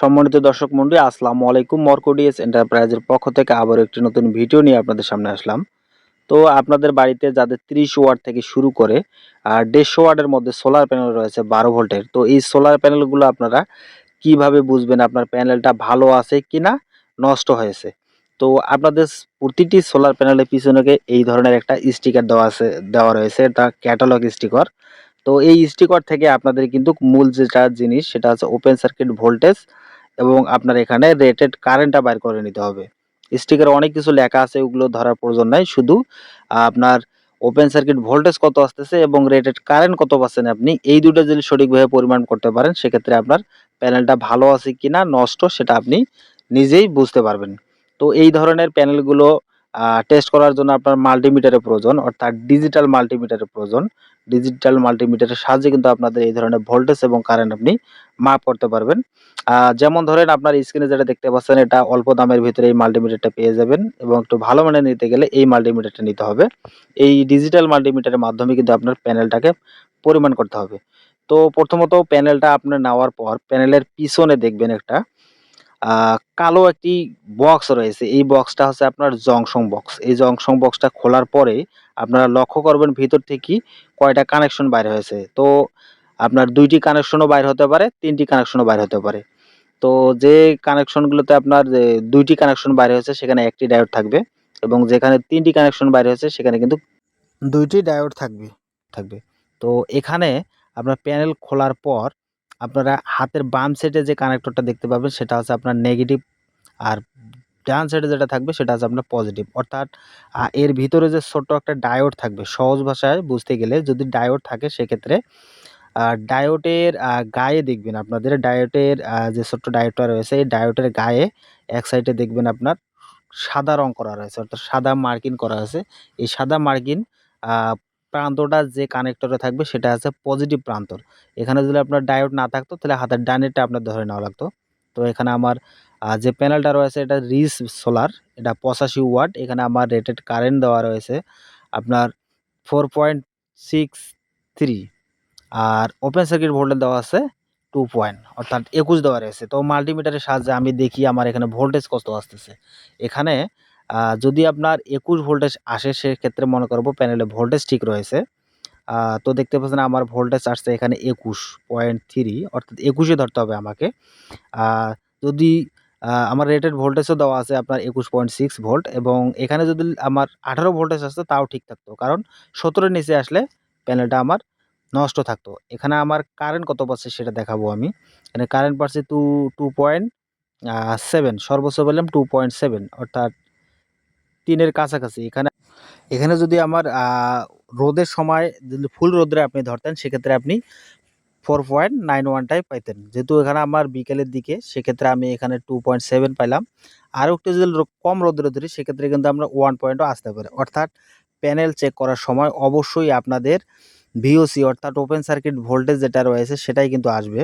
সম্মানিত দর্শক মন্ডলী আসসালামু আলাইকুম। মর্কোডিএস এন্টারপ্রাইজের পক্ষ থেকে আবার একটি নতুন ভিডিও নিয়ে আপনাদের সামনে আসলাম। তো আপনাদের বাড়িতে যাদের ত্রিশ ওয়াট থেকে শুরু করে, আর দেড়শো ওয়াটের মধ্যে সোলার প্যানেল রয়েছে বারো ভোল্টের। তো এই সোলার প্যানেলগুলো আপনারা কীভাবে বুঝবেন আপনার প্যানেলটা ভালো আছে কি না নষ্ট হয়েছে? তো আপনাদের প্রতিটি সোলার প্যানেলের পিছনে এই ধরনের একটা স্টিকার দেওয়া আছে, দেওয়া রয়েছে, এটা ক্যাটালগ স্টিকার। তো এই স্টিকার থেকে আপনাদের কিন্তু মূল যেটা জিনিস, সেটা হচ্ছে ওপেন সার্কিট ভোল্টেজ এবং আপনার এখানে রেটেড কারেন্টটা বাইর করে নিতে হবে। স্টিকারে অনেক কিছু লেখা আছে, ওগুলো ধরার প্রয়োজন নাই। শুধু আপনার ওপেন সার্কিট ভোল্টেজ কত আসতেছে এবং রেটেড কারেন্ট কত পাচ্ছেন আপনি এই দুটো যদি সঠিকভাবে পরিমাণ করতে পারেন, সেক্ষেত্রে আপনার প্যানেলটা ভালো আছে কিনা, নষ্ট সেটা আপনি নিজেই বুঝতে পারবেন। তো এই ধরনের প্যানেলগুলো টেস্ট করার জন্য আপনার মাল্টিমিটারের প্রয়োজন, অর্থাৎ ডিজিটাল মাল্টিমিটারের প্রয়োজন। ডিজিটাল মাল্টিমিটারের সাহায্যে কিন্তু আপনাদের এই ধরনের ভোল্টেজ এবং কারেন্ট আপনি মাপ করতে পারবেন। যেমন ধরেন আপনার স্ক্রিনে যেটা দেখতে পাচ্ছেন, এটা অল্প দামের ভিতরে এই মাল্টিমিটারটা পেয়ে যাবেন এবং একটু ভালো মানের নিতে গেলে এই মাল্টিমিটারটা নিতে হবে। এই ডিজিটাল মাল্টিমিটারের মাধ্যমে কিন্তু আপনার প্যানেলটাকে পরিমাণ করতে হবে। তো প্রথমত প্যানেলটা আপনার নেওয়ার পর প্যানেলের পিছনে দেখবেন একটা কালো একটি বক্স রয়েছে। এই বক্সটা হচ্ছে আপনার জংশন বক্স এই জংশন বক্সটা খোলার পরে আপনারা লক্ষ্য করবেন ভিতর থেকে কয়টা কানেকশন বাইরে হয়েছে। তো আপনার দুইটি কানেকশনও বাইর হতে পারে, তিনটি কানেকশনও বাইর হতে পারে। তো যে কানেকশনগুলোতে আপনার দুইটি কানেকশন বাইরে হয়েছে, সেখানে একটি ডায়োড থাকবে এবং যেখানে তিনটি কানেকশন বাইরে হয়েছে, সেখানে কিন্তু দুইটি ডায়োড থাকবে থাকবে। তো এখানে আপনার প্যানেল খোলার পর আপনারা হাতের বাম সাইডে যে কানেক্টরটা দেখতে পাবেন, সেটা হচ্ছে আপনার নেগেটিভ আর ডান সাইডে যেটা থাকবে, সেটা হচ্ছে আপনার পজিটিভ অর্থাৎ এর ভিতরে যে ছোট্ট একটা ডায়োড থাকবে, সহজ ভাষায় বুঝতে গেলে যদি ডায়োড থাকে, সেক্ষেত্রে ডায়োটের গায়ে দেখবেন আপনাদের ডায়োটের যে ছোট্ট ডায়োডটা রয়েছে, এই ডায়োটের গায়ে এক সাইডে দেখবেন আপনার সাদা রং করা রয়েছে, অর্থাৎ সাদা মার্কিন করা আছে। এই সাদা মার্কিন প্রান্তটা যে কানেক্টরে থাকবে সেটা আছে পজিটিভ প্রান্তর এখানে যদি আপনার ডায়োড না থাকতো, তাহলে হাতের ডানেরটা আপনার ধরে নেওয়া লাগতো। তো এখানে আমার যে প্যানেলটা রয়েছে, এটা রিস সোলার, এটা পঁচাশি ওয়াট। এখানে আমার রেটেড কারেন্ট দেওয়া রয়েছে আপনার ফোর পয়েন্ট সিক্স থ্রি আর ওপেন সার্কিট ভোল্টেজ দেওয়া আছে টু পয়েন্ট অর্থাৎ একুশ দেওয়া রয়েছে। তো মাল্টিমিটারের সাহায্যে আমি দেখি আমার এখানে ভোল্টেজ কত আসতেছে। এখানে যদি আপনার একুশ ভোল্টেজ আসে, সেক্ষেত্রে মনে করব প্যানেলে ভোল্টেজ ঠিক রয়েছে। তো দেখতে পাচ্ছেন আমার ভোল্টেজ আসছে এখানে একুশ পয়েন্ট থ্রি অর্থাৎ একুশে ধরতে হবে আমাকে। যদি আমার রেটেড ভোল্টেজও দেওয়া আছে আপনার একুশ পয়েন্ট সিক্স ভোল্ট এবং এখানে যদি আমার আঠারো ভোল্টেজ আসতো, তাও ঠিক থাকতো। কারণ সতেরোর নিচে আসলে প্যানেলটা আমার নষ্ট থাকতো। এখানে আমার কারেন্ট কত পাচ্ছে সেটা দেখাবো আমি। এখানে কারেন্ট পাচ্ছে টু টু পয়েন্ট সেভেন সর্বোচ্চ বললাম টু পয়েন্ট সেভেন অর্থাৎ তিনের কাছাকাছি। এখানে এখানে যদি আমার রোদের সময় যদি ফুল রোদরে আপনি ধরতেন, সেক্ষেত্রে আপনি ফোর পয়েন্ট নাইন ওয়ানটাই পাইতেন। যেহেতু এখানে আমার বিকেলের দিকে, সেক্ষেত্রে আমি এখানে টু পয়েন্ট সেভেন পাইলাম। আরও একটু যদি কম রোদ্রে ধরি, সেক্ষেত্রে কিন্তু আমরা ওয়ান পয়েন্টও আসতে পারে। অর্থাৎ প্যানেল চেক করার সময় অবশ্যই আপনাদের ভিওসি অর্থাৎ ওপেন সার্কিট ভোল্টেজ যেটা রয়েছে, সেটাই কিন্তু আসবে।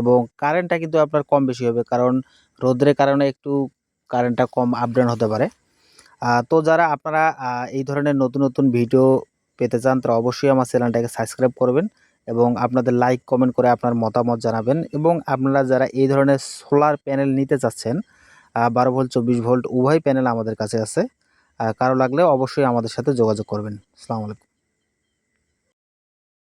এবং কারেন্টটা কিন্তু আপনার কম বেশি হবে, কারণ রোদ্রের কারণে একটু কারেন্টটা কম আপডাউন হতে পারে। তো যারা আপনারা এই ধরনের নতুন নতুন ভিডিও পেতে চান, তারা অবশ্যই আমার চ্যানেলটাকে সাবস্ক্রাইব করবেন এবং আপনাদের লাইক কমেন্ট করে আপনার মতামত জানাবেন এবং আপনারা যারা এই ধরনের সোলার প্যানেল নিতে চাচ্ছেন বারো ভোল্ট চব্বিশ ভোল্ট উভয় প্যানেল আমাদের কাছে আছে। কারও লাগলে অবশ্যই আমাদের সাথে যোগাযোগ করবেন। আসসালামু আলাইকুম।